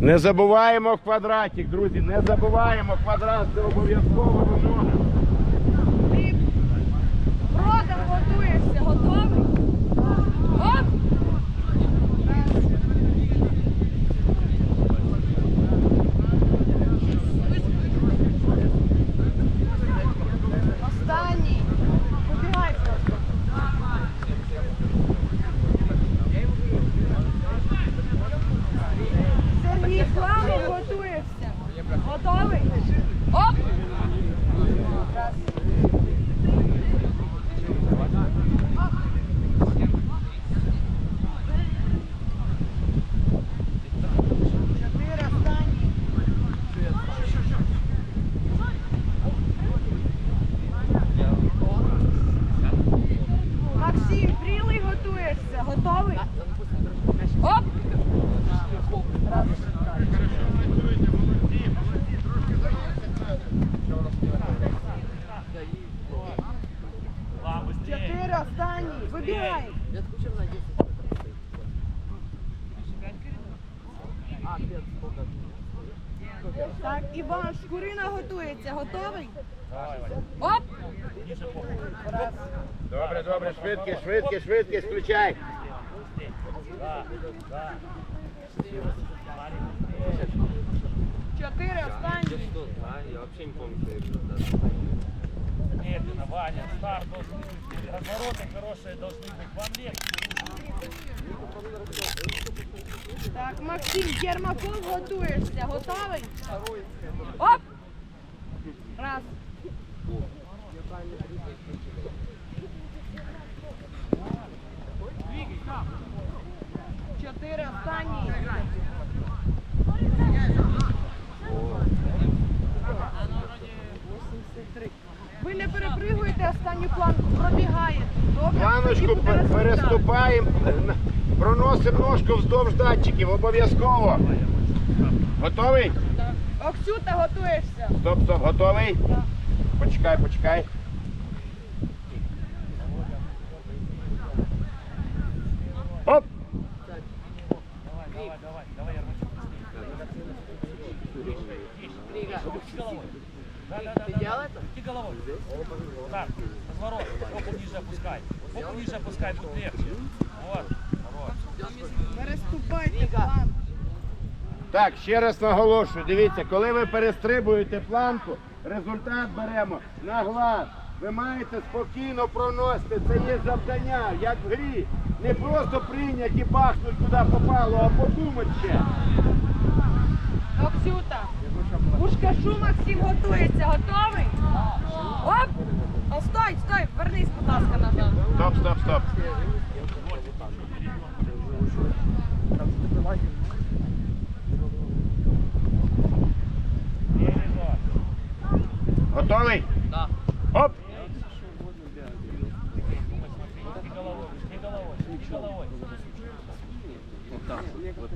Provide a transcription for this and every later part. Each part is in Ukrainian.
Не забуваємо квадратик, друзі, не забуваємо квадрат, це обов'язково вимога. Продав готуєшся, готовий? Оп! Останній. Побігай просто. Сергій Фламов готуєшся. Готовий? Оп! Раз. Чотири останні. Максим, прілий готуєшся. Готовий? Оп! Чотири останні. Вибігай. Так, Іван, шкурина готується. Готовий? Оп! Раз. Добре, добре, швидкість, швидкість, швидкість, включай. Чотири останні. Я вообще не помню, что я результат. Медленно, Ваня, старт должен быть. Развороты хорошие должны быть. Вам легче. Так, Максим, Єрмаков готуєшся. Готовий? Оп! Раз. Чотири останні. Ви не перепригуєте останню планку, пробігаєте. Добре? Планочку переступаємо, проносимо ножку вздовж датчиків, обов'язково. Готовий? Оксюта, готуєшся. Стоп, стоп, готовий? Так. Почекай, почекай. Оп! Давай, давай, давай, Ярмачук. Да, да, да, да. делал это? Иди головой. Так, разворот. Попу ниже опускай. Попу ниже опускай, будет легче. Вот, вот. Переступайте план. Так, ще раз наголошую, дивіться, коли ви перестрибуєте планку, результат беремо на глаз. Ви маєте спокійно проносити. Це є завдання, як в грі. Не просто прийняти і бахнуть куди попало, а подумати ще. Оксюта. Ушкашу Максим готується. Готовий? Оп! О, стой, стой, вернись, будь ласка, назад. Стоп, стоп, стоп. Перезор. Готовий? Да. Оп! Иди головой, иди головой, иди головой. Вот так, вот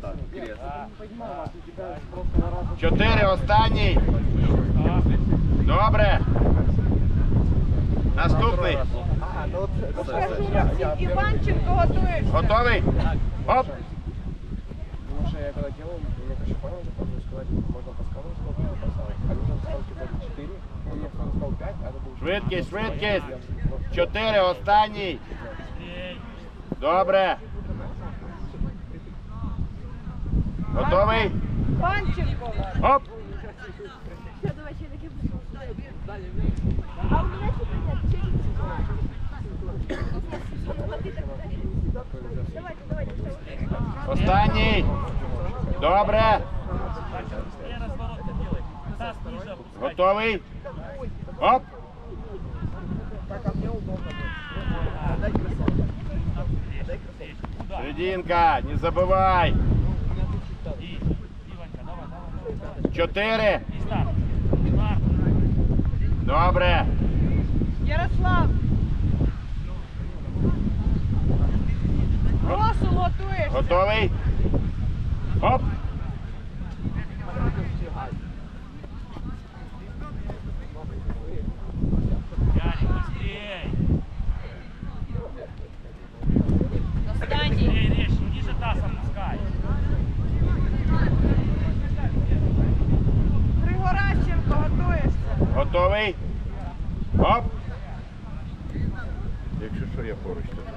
так, крест. Да, Чотири, останній. да. Добре. Наступний. Ушкашу Максим. Іванченко готуєшся. Готовий? Оп! Потому что я когда делал, я конечно понял, что можно сказать, можно по скалам сколько поставить. А нужно ставки только 4, он мне сразу сказал 5, а это был Швидкість, швидкість. Чотири, останній. Быстрей. Добре. Готовий? Панченко. Оп! Останній. Добре. Дальше быстрее разворот делай. Таз ниже Опускай. Готовий? Оп! Быстрее. Куда? Серединка, не забывай. И, Иванька, давай, давай, давай. Чотири. И старт. Старт. Добре. Ярослав. Росу готуєшся. Готовий? Оп. Готовий? Оп! Якщо що, я поруч тут.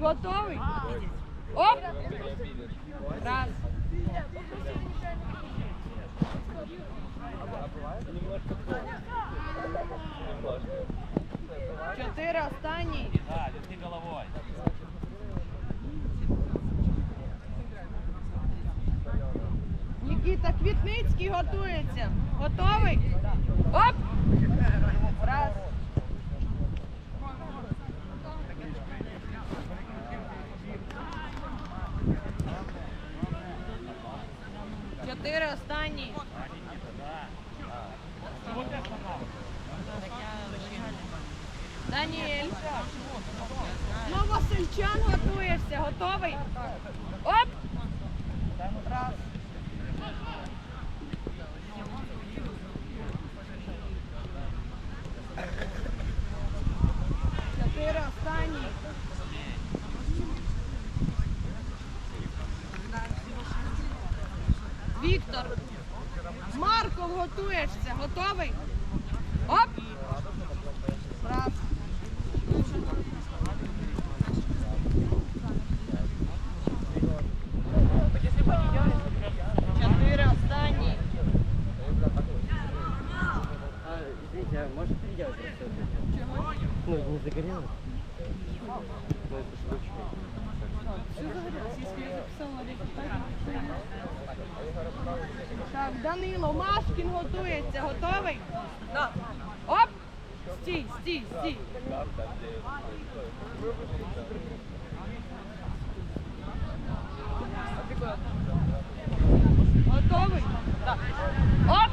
Готовий? Оп! Раз. Чотири останній. Да, верни головой. Нікіта Квітницький готується. Готовий? Оп! Раз. Чотири останні. Даніель. Новосельчан готуєшся. Готовий? Оп! Чотири останні. Віктор. Марков готуєшся. Готовий? Оп! Раз. Чотири останні. Извините, а может переделать просто вот эти? Ну, не загорелось? Ну, это штучка. Так, Данило, Машкін готується. Готовий? Оп! Стій, стій, стій. Готовий? Так. Оп!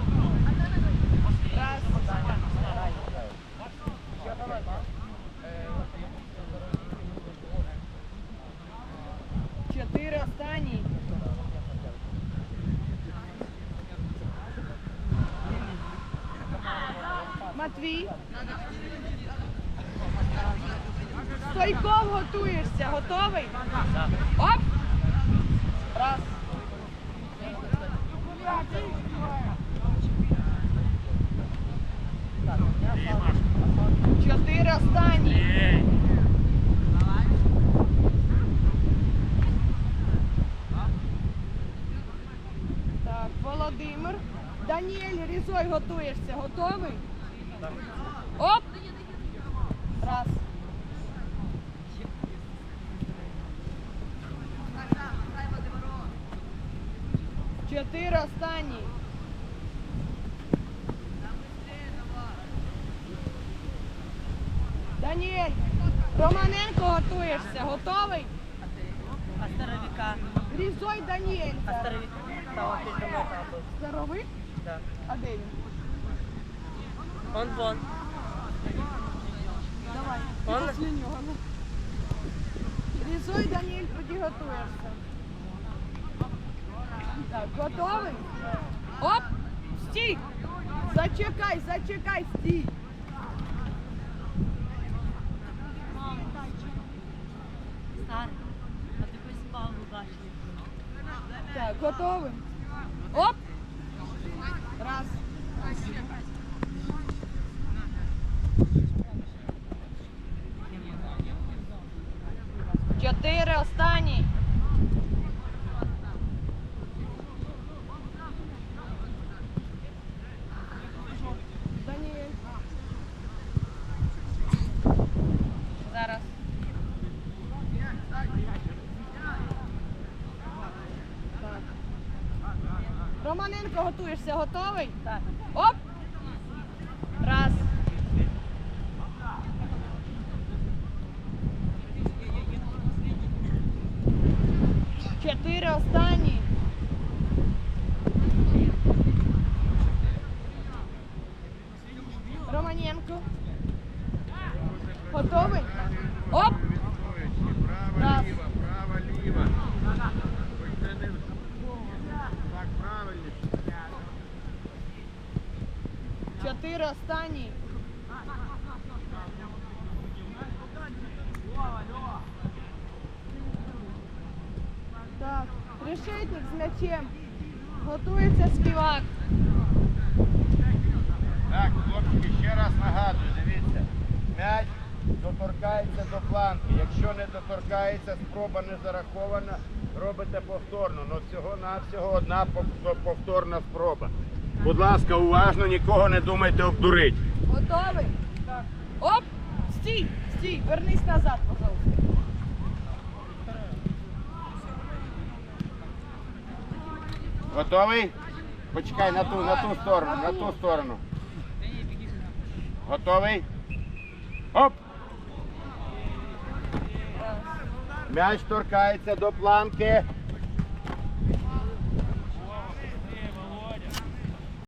Раз. Чотири останні. Матвій. Стойков готуєшся. Готовий? Оп! Раз. Чотири останні. Так, Володимир. Даніель Різой готуєшся. Готовий? Оп! Раз. Чотири останні. Даніель, Романенко готуєшся. Готовий? А здоровяка? Різой Даніель. А был. Здоровий? Да. А де він? Он вон. Давай. Он? Після нього. ну. Даніель, тоді. Так, готовий? Оп! Стій! Зачекай, зачекай, стій! А ты хоть спал в башне. Так, готовий? Оп! Раз. Чотири останні. Даніель. Зараз. Так. Романенко готуєшся, готовий? Так. Оп! Раз. Чотири останні. Романенко. Готовий? Оп! Раз. Ліва, права, ліва. Ось це не- Так, правильніше. Чотири останні. Так, решетник з м'ячем. Готується співак. Так, хлопчики, ще раз нагадую, дивіться. М'яч доторкається до планки. Якщо не доторкається, спроба не зарахована, робите повторно. Ну всього-навсього одна повторна спроба. Будь ласка, уважно, нікого не думайте обдурити. Готовий? Так. Оп! Стій! Стій! Вернись назад, пожалуйста. Готовий? Почекай на ту, на ту сторону, на ту сторону. Готовий? Оп! М'яч торкається до планки.